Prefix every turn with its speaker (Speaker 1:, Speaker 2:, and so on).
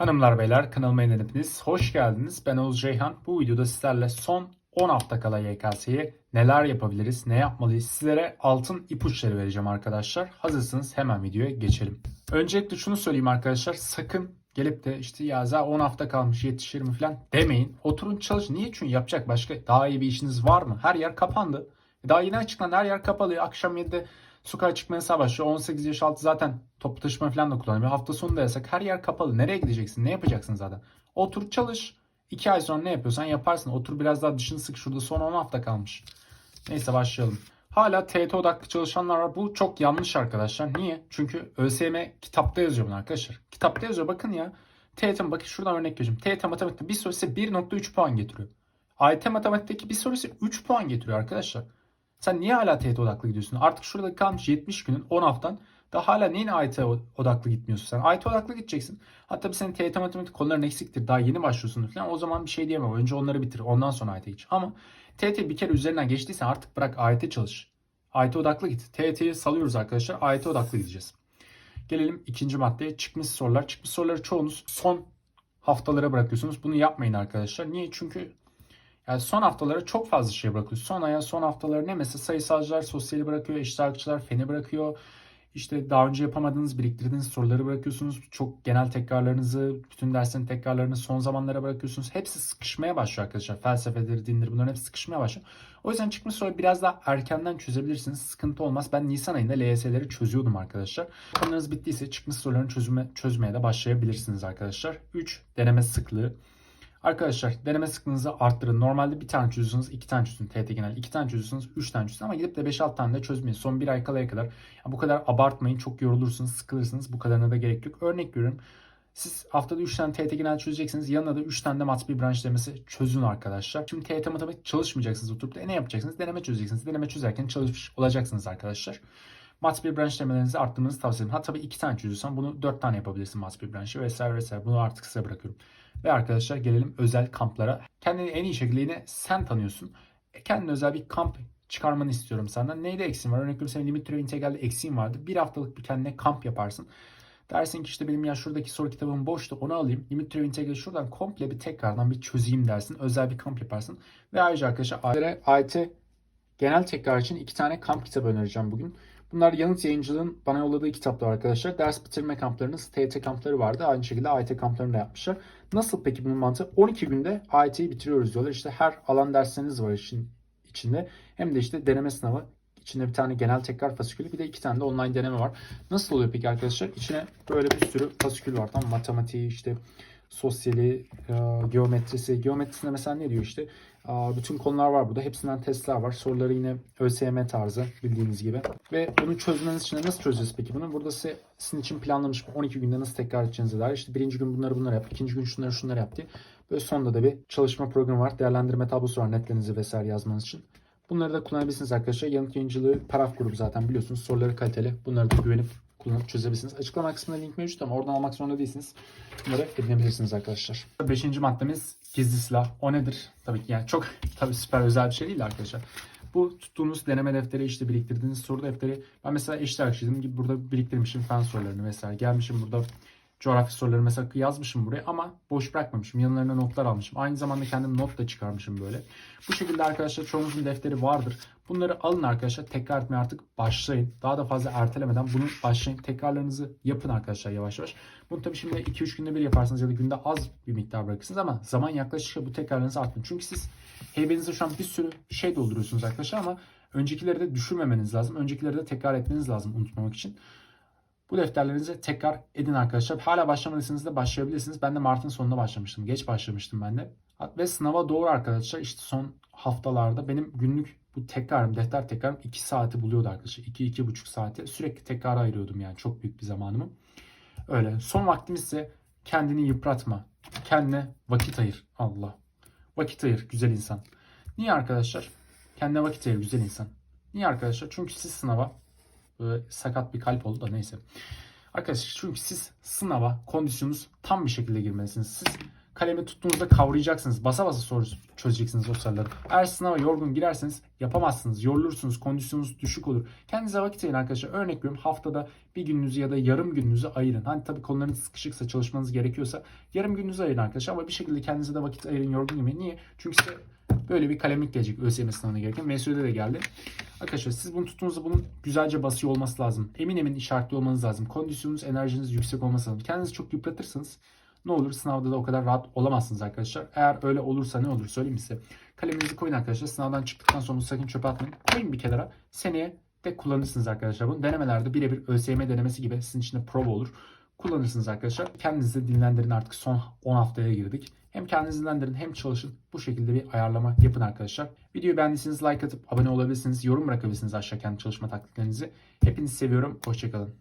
Speaker 1: Hanımlar beyler kanalıma hepiniz hoş geldiniz. Ben Oğuz Ceyhan. Bu videoda sizlerle son 10 hafta kala YKS'ye neler yapabiliriz, ne yapmalıyız sizlere altın ipuçları vereceğim arkadaşlar. Hazırsanız hemen videoya geçelim. Öncelikle şunu söyleyeyim arkadaşlar sakın gelip de işte ya za 10 hafta kalmış yetişir mi falan demeyin. Oturun çalışın. Niye? Çünkü yapacak başka daha iyi bir işiniz var mı? Her yer kapandı. Daha yeni açıklanan her yer kapalı. Akşam 7'de sokağa çıkma yasağı başlıyor. 18 yaş altı zaten toplu taşıma falan da kullanıyor. Hafta sonu da yasak. Her yer kapalı. Nereye gideceksin? Ne yapacaksın zaten? Otur çalış. 2 ay sonra ne yapıyorsan yaparsın. Otur biraz daha dışını sık. Şurada son 10 hafta kalmış. Neyse başlayalım. Hala TET odaklı çalışanlar var. Bu çok yanlış arkadaşlar. Niye? Çünkü ÖSYM kitapta yazıyor bunu arkadaşlar. Kitapta yazıyor bakın ya. TET bakın şuradan örnek vereceğim. TET matematikte bir sorusu 1.3 puan getiriyor. AYT matematikteki bir sorusu 3 puan getiriyor arkadaşlar. Sen niye hala TET odaklı gidiyorsun? Artık şurada kalmış 70 günün 10 haftan da hala neyin AYT odaklı gitmiyorsun sen? AYT odaklı gideceksin. Hatta bir senin TYT matematik konuların eksiktir. Daha yeni başlıyorsun falan. O zaman bir şey diyemem. Önce onları bitir. Ondan sonra AYT geç. Ama TYT bir kere üzerinden geçtiysen artık bırak AYT çalış. AYT odaklı git. TYT'yi salıyoruz arkadaşlar. AYT odaklı gideceğiz. Gelelim ikinci maddeye. Çıkmış sorular. Çıkmış soruları çoğunuz son haftalara bırakıyorsunuz. Bunu yapmayın arkadaşlar. Niye? Çünkü yani son haftalara çok fazla şey bırakıyor. Son aya son haftaları ne mesela sayısalcılar sosyali bırakıyor, eşit feni bırakıyor. İşte daha önce yapamadığınız, biriktirdiğiniz soruları bırakıyorsunuz. Çok genel tekrarlarınızı, bütün derslerin tekrarlarını son zamanlara bırakıyorsunuz. Hepsi sıkışmaya başlıyor arkadaşlar. Felsefeleri, dinleri bunların hepsi sıkışmaya başlıyor. O yüzden çıkmış soru biraz daha erkenden çözebilirsiniz. Sıkıntı olmaz. Ben Nisan ayında LYS'leri çözüyordum arkadaşlar. Konularınız bittiyse çıkmış sorularını çözüme, çözmeye de başlayabilirsiniz arkadaşlar. 3. Deneme sıklığı. Arkadaşlar deneme sıklığınızı arttırın. Normalde bir tane çözüyorsunuz, iki tane çözüyorsunuz. TET genel iki tane çözüyorsunuz, üç tane çözüyorsunuz. Ama gidip de 5-6 tane de çözmeyin. Son bir ay kalaya kadar. Bu kadar abartmayın. Çok yorulursunuz, sıkılırsınız. Bu kadarına da gerek yok. Örnek veriyorum. Siz haftada 3 tane TET genel çözeceksiniz. Yanına da 3 tane de mat bir branş demesi çözün arkadaşlar. Şimdi TET matematik çalışmayacaksınız oturup da e, ne yapacaksınız? Deneme çözeceksiniz. Deneme çözerken çalışmış olacaksınız arkadaşlar. Mat bir branş demelerinizi arttırmanızı tavsiye ederim. Ha tabii 2 tane çözüyorsan bunu 4 tane yapabilirsin mat bir branşı vesaire vesaire. Bunu artık size bırakıyorum. Ve arkadaşlar gelelim özel kamplara. Kendini en iyi şekilde yine sen tanıyorsun. E, kendine özel bir kamp çıkarmanı istiyorum senden. Neyde eksiğin var? Veriyorum senin limit türevi integralde eksiğin vardı. Bir haftalık bir kendine kamp yaparsın. Dersin ki işte benim ya şuradaki soru kitabım boştu onu alayım. Limit türevi integrali şuradan komple bir tekrardan bir çözeyim dersin. Özel bir kamp yaparsın. Ve ayrıca arkadaşlar AYT genel tekrar için iki tane kamp kitabı önereceğim bugün. Bunlar Yanıt Yayıncılığın bana yolladığı kitaplar arkadaşlar. Ders bitirme kamplarınız, TYT kampları vardı. Aynı şekilde AYT kamplarını da yapmışlar. Nasıl peki bunun mantığı? 12 günde AYT'yi bitiriyoruz diyorlar. İşte her alan dersleriniz var için, içinde. Hem de işte deneme sınavı. İçinde bir tane genel tekrar fasikülü bir de iki tane de online deneme var. Nasıl oluyor peki arkadaşlar? İçine böyle bir sürü fasikül var. Tamam Matematiği işte sosyali, e, geometrisi. Geometrisinde mesela ne diyor işte? Aa, bütün konular var burada. Hepsinden testler var. Soruları yine ÖSYM tarzı bildiğiniz gibi. Ve bunu çözmeniz için de nasıl çözeceğiz peki bunu? Burada size, sizin için planlamış 12 günde nasıl tekrar edeceğinize dair. İşte birinci gün bunları bunları yap. ikinci gün şunları şunları yap diye. Böyle sonunda da bir çalışma programı var. Değerlendirme tablosu var netlerinizi vesaire yazmanız için. Bunları da kullanabilirsiniz arkadaşlar. Yanıt yayıncılığı paraf grubu zaten biliyorsunuz. Soruları kaliteli. Bunları da güvenip kullanıp çözebilirsiniz. Açıklama kısmında link mevcut ama oradan almak zorunda değilsiniz. Bunları edinebilirsiniz arkadaşlar. Beşinci maddemiz gizli silah. O nedir? Tabii ki yani çok tabii süper özel bir şey değil arkadaşlar. Bu tuttuğunuz deneme defteri işte biriktirdiğiniz soru defteri. Ben mesela eşit arkadaşım gibi burada biriktirmişim fen sorularını mesela. Gelmişim burada coğrafya soruları mesela yazmışım buraya ama boş bırakmamışım. Yanlarına notlar almışım. Aynı zamanda kendim not da çıkarmışım böyle. Bu şekilde arkadaşlar çoğunuzun defteri vardır. Bunları alın arkadaşlar. Tekrar etmeye artık başlayın. Daha da fazla ertelemeden bunu başlayın. Tekrarlarınızı yapın arkadaşlar yavaş yavaş. Bunu tabii şimdi 2-3 günde bir yaparsınız ya da günde az bir miktar bırakırsınız ama zaman yaklaşıkça bu tekrarlarınızı arttırın. Çünkü siz heybenize şu an bir sürü şey dolduruyorsunuz arkadaşlar ama öncekileri de düşürmemeniz lazım. Öncekileri de tekrar etmeniz lazım unutmamak için. Bu defterlerinizi tekrar edin arkadaşlar. Hala başlamadıysanız da başlayabilirsiniz. Ben de Mart'ın sonunda başlamıştım. Geç başlamıştım ben de. Ve sınava doğru arkadaşlar işte son haftalarda benim günlük bu tekrarım, defter tekrarım 2 saati buluyordu arkadaşlar. 2-2,5 saate sürekli tekrar ayırıyordum yani çok büyük bir zamanımı. Öyle. Son vaktimiz ise kendini yıpratma. Kendine vakit ayır. Allah. Vakit ayır güzel insan. Niye arkadaşlar? Kendine vakit ayır güzel insan. Niye arkadaşlar? Çünkü siz sınava Böyle sakat bir kalp oldu da neyse. Arkadaşlar çünkü siz sınava kondisyonunuz tam bir şekilde girmelisiniz. Siz kalemi tuttuğunuzda kavrayacaksınız. Basa basa soru çözeceksiniz o soruları. Eğer sınava yorgun girerseniz yapamazsınız. Yorulursunuz. Kondisyonunuz düşük olur. Kendinize vakit ayırın arkadaşlar. Örnek veriyorum haftada bir gününüzü ya da yarım gününüzü ayırın. Hani tabii konularınız sıkışıksa çalışmanız gerekiyorsa yarım gününüzü ayırın arkadaşlar. Ama bir şekilde kendinize de vakit ayırın yorgun gibi. Niye? Çünkü size böyle bir kalemlik gelecek ÖSYM sınavına gereken. MSÜ'de de geldi. Arkadaşlar siz bunu tuttuğunuzda bunun güzelce basıyor olması lazım. Emin emin işaretli olmanız lazım. Kondisyonunuz, enerjiniz yüksek olması lazım. Kendinizi çok yıpratırsanız ne olur sınavda da o kadar rahat olamazsınız arkadaşlar. Eğer öyle olursa ne olur söyleyeyim size. Kaleminizi koyun arkadaşlar. Sınavdan çıktıktan sonra sakın çöpe atmayın. Koyun bir kenara. Seneye de kullanırsınız arkadaşlar bunu. Denemelerde birebir ÖSYM denemesi gibi sizin için de prova olur. Kullanırsınız arkadaşlar. Kendinizi dinlendirin artık son 10 haftaya girdik. Hem kendinizi dinlendirin hem çalışın. Bu şekilde bir ayarlama yapın arkadaşlar. Videoyu beğendiyseniz like atıp abone olabilirsiniz. Yorum bırakabilirsiniz aşağı kendi çalışma taktiklerinizi. Hepinizi seviyorum. Hoşçakalın.